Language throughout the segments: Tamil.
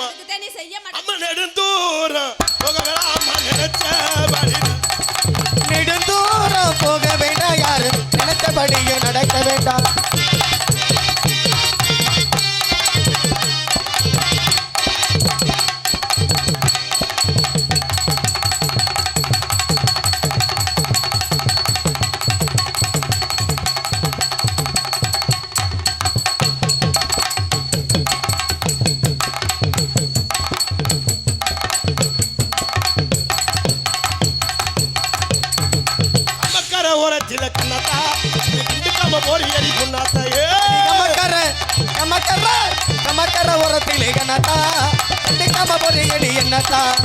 மாட்டே அம்மா நெடுந்தூரம் போக வேணாமா. நினைச்ச வழி நெடுந்தூரம் போக வேண்டாம் யாரு நினைத்தபடியும் நடக்க வேண்டாம். கண்டிக்காம பொறியடி என்னத்தான்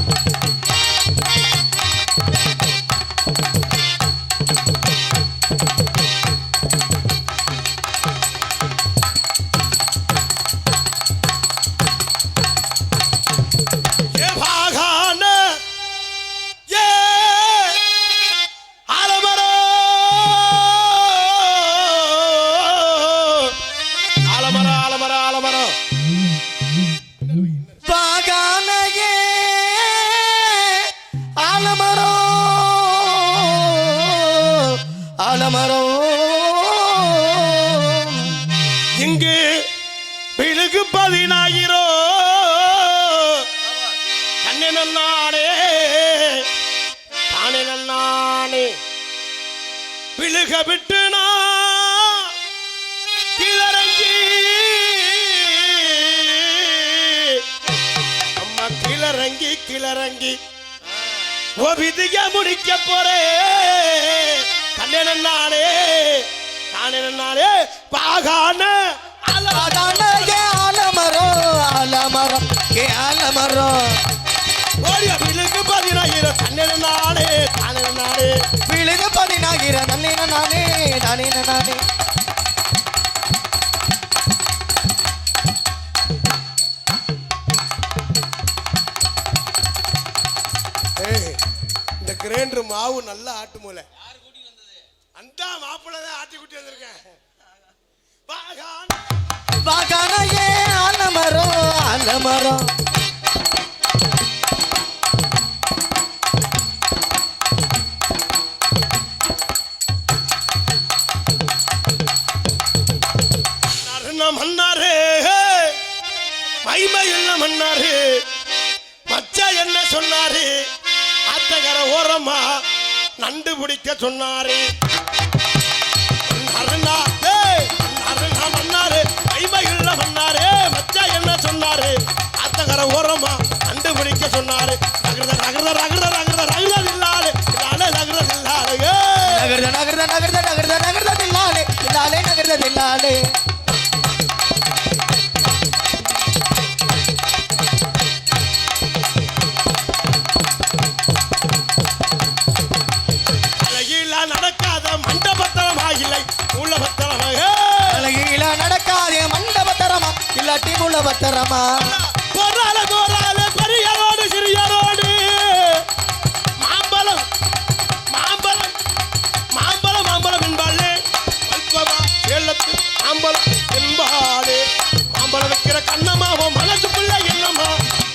களத்தில் இறங்கி ஓபிதிய முடிக்க போறேன் கண்ணே நன்னானே தானே நன்னானே பாகான அல பாகானையே ஆலமரோ ஓடிய பிள்ளைக்கு பதினாயிரம். கண்ணே நானே தானே நானே விழுது பதினாகிற நன்னின நானே நானேன நானே இந்த கிரைண்டர் மாவு நல்லா ஆட்டு மூல அந்த மாப்பிள்ளை தான் ஆட்டி குட்டி வந்திருக்கேன். பாகான பாகானையே ஆலமரோ ஆலமரோ நறுன மன்னாரு? மைமையுள்ள மன்னாரு? மச்ச என்ன சொன்னாரு? ஓரமா நண்டு பிடிக்க சொன்னாரு. நறுனா ஏய், நறுனா மன்னாரு மைமையுள்ள மன்னாரு மச்ச என்ன சொன்னாரு. அத்தகர ஓரமா நண்டு பிடிக்க சொன்னாரு. நகர்த நகர்த நகர்த நகர்த ரகத இல்லாது இல்லாலே ரகத இல்லாது ஏய். நகர்த நகர்த நகர்த நகர்த நகர்த தில்லாலே தில்லாலே நகர்த தில்லாலே இல்லை மூலபத்திரமா அழகில நடக்காதே மண்டபத்தரமா இல்லாட்டி முள்ளபத்தரமா போரால போரால பெரியரோடு சிறியரோடு. மாம்பழம் மாம்பழம் மாம்பழம் மாம்பழம் என்பாளே. வல்பவா சேலத்து மாம்பழம் என்பாளே. மாம்பழம் வைக்கிற கண்ணம்மாவும் மனசுக்குள்ள என்னம்மா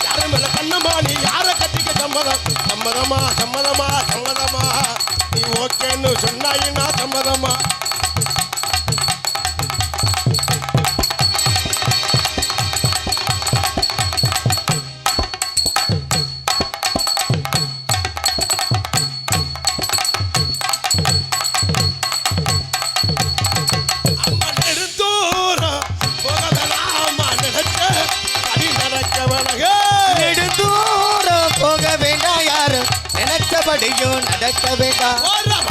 யாரும் இல்ல கண்ணம்மா நீ யார கட்டிக்க சம்மதம்? சம்மதமா சம்மதமா சம்மதமா? ஓகேன்னு சொன்னாயினா சம்மதமா? நினைச்சபடியும் நடக்க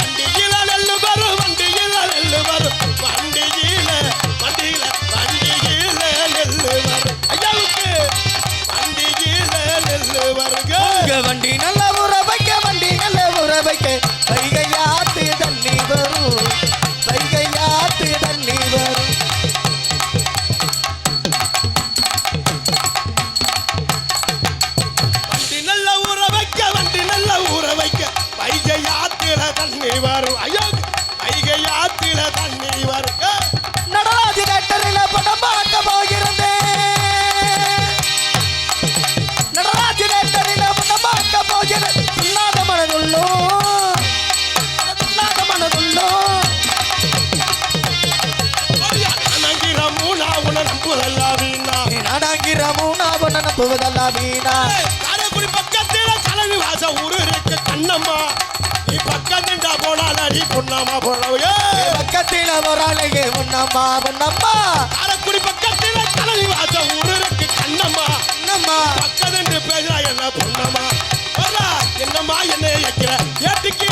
தண்ணி வரும் ஐயோ ஐகை ஆத்தில தண்ணி வரும் நடராஜ தேட்டரில் படம் பார்க்க போகிறேன் நடராஜ தேட்டரில் படம் பார்க்க போகிறேன் இல்லாத மனதுள்ளோ? இல்லாத மனதுள்ளோ? நடங்கிறமும் நான் நம்புவதெல்லாம் வீணா. காரைக்குடி பக்கம் வாச ஊரு இருக்கு கண்ணம்மா. நீ பக்கம் நின்றா போனால் அடி பொண்ணாமா போனவையே பக்கத்தில அழகு பொன்னம்மா பொன்னம்மா காரைக்குடி பக்கத்துல கலவி வாச ஊரு இருக்கு கண்ணம்மா. என்னம்மா நின்று பேசுறா என்ன வரா என்னம்மா என்ன வைக்கிற ஏட்டிக்கு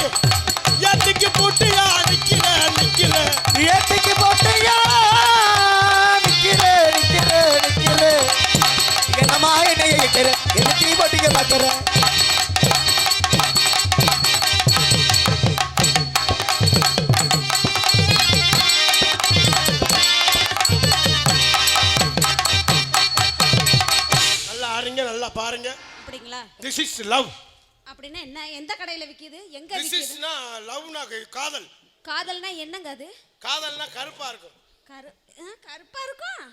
நல்லா பாருங்க. அப்படிங்களா? திஸ் இஸ் லவ் அப்படின்னா என்ன? எந்த கடையில விக்குது? எங்க திஸ் விக்குது? இஸ்னா லவ்னா காதல். காதல்னா என்னங்க அது? காதல்னா கருப்பா இருக்கும். கரு ஆ, கருப்பா இருக்கும்?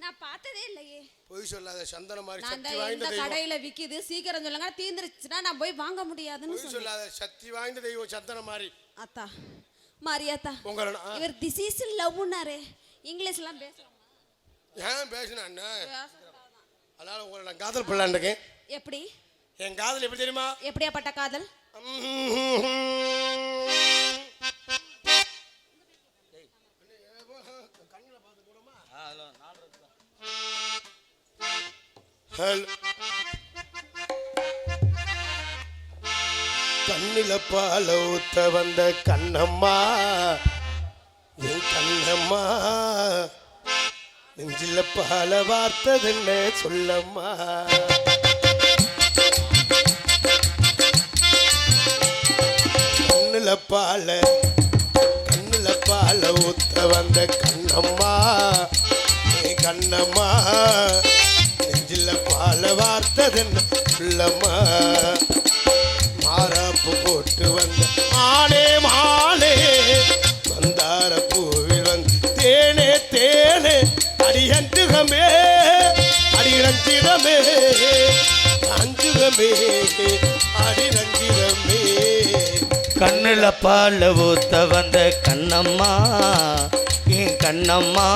நான் பார்த்ததே இல்லையே. பொய் சொல்லாத சந்தன மாதிரி நான் சக்தி தான் வாய்ந்த எந்த தெய்வம். கடையில விக்குது? சீக்கிரம் சொல்லுங்க. தீந்துருச்சுன்னா நான் போய் வாங்க முடியாதுன்னு பொய் சொன்னேன் சொல்லாத சக்தி வாய்ந்த தெய்வம் சந்தன மாதிரி. அத்தா மாரியாத்தா உங்களை நான் இவர் திஸ் இஸ் லவ்னாரே இங்கிலீஷ்லாம் பேசுறாங்க ஏன் பேசினா அண்ணா? அதனால உங்களை நான் காதல் பண்ணலான்னு இருக்கேன். எப்படி? என் காதல் எப்படி தெரியுமா? எப்படியாப்பட்ட காதல்? ஹலோ. கண்ணில பால ஊத்த வந்த கண்ணம்மா என் கண்ணம்மா. நெஞ்சில பல வார்த்ததுன்னு சொல்லம்மா? கண்ணுல பால கண்ணுல பால ஊத்த வந்த கண்ணம்மா. நீ கண்ணம்மா நெஞ்சில பால வார்த்ததுன்னு சொல்லம்மா? மாறாப்பு போட்டு வந்த ஆனே மா அடியஞ்சுகமே அடிரஞ்சிதமே அஞ்சுகமே அடிரஞ்சிதமே கண்ணில் பால் ஊத்த வந்த கண்ணம்மா என் கண்ணம்மா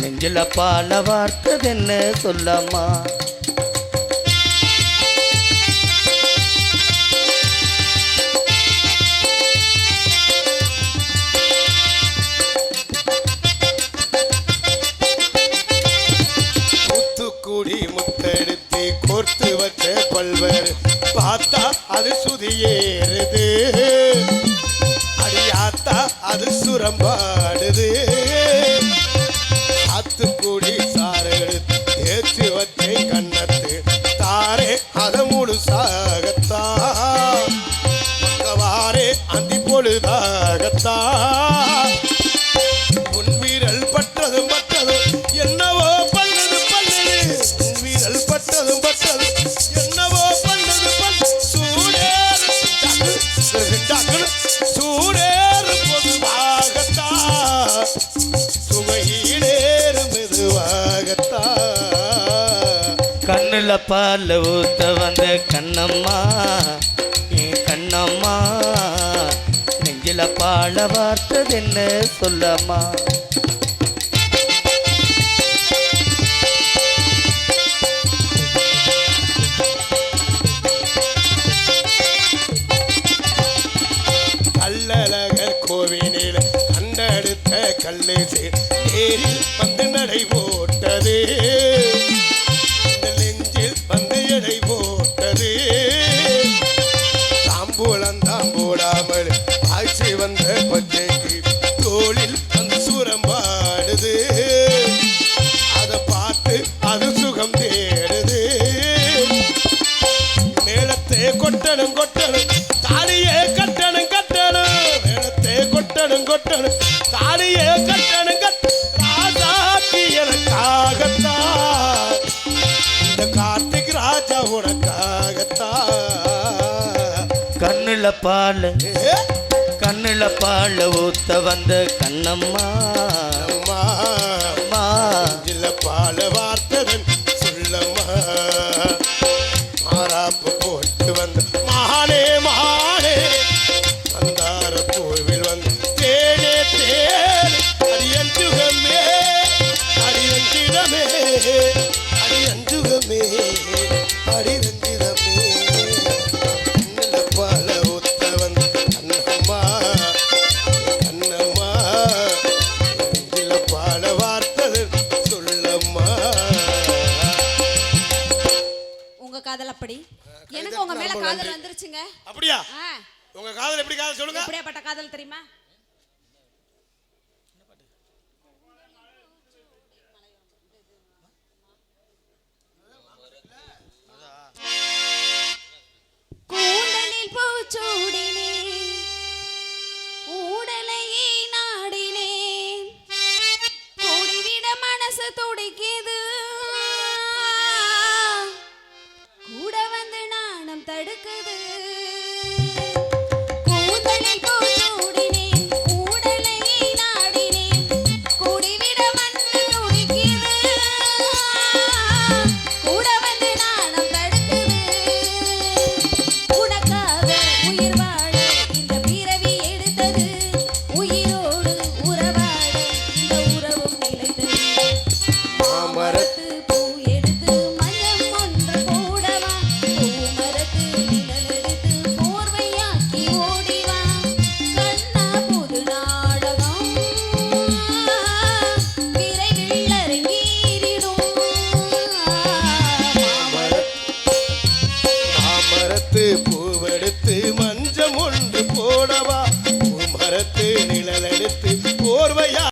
நெஞ்சில பால வார்த்தது என்ன சொல்லம்மா? Pepe. Pepe. கண்ணுல பால் ஊத்த வந்த கண்ணம்மா என் கண்ணம்மா நெஞ்சில பால வார்த்தது என்ன சொல்லம்மா? கண்ணுல பால். கண்ணுல பால் ஊத்த வந்த கண்ணம்மா. அம்மா. அம்மா. காதல் அப்படி? எனக்கு உங்க மேல காதல் வந்துருச்சுங்க. அப்படியா? உங்க காதல் எப்படி காதல் சொல்லுங்க. எப்படியாப்பட்ட காதல் தெரியுமா?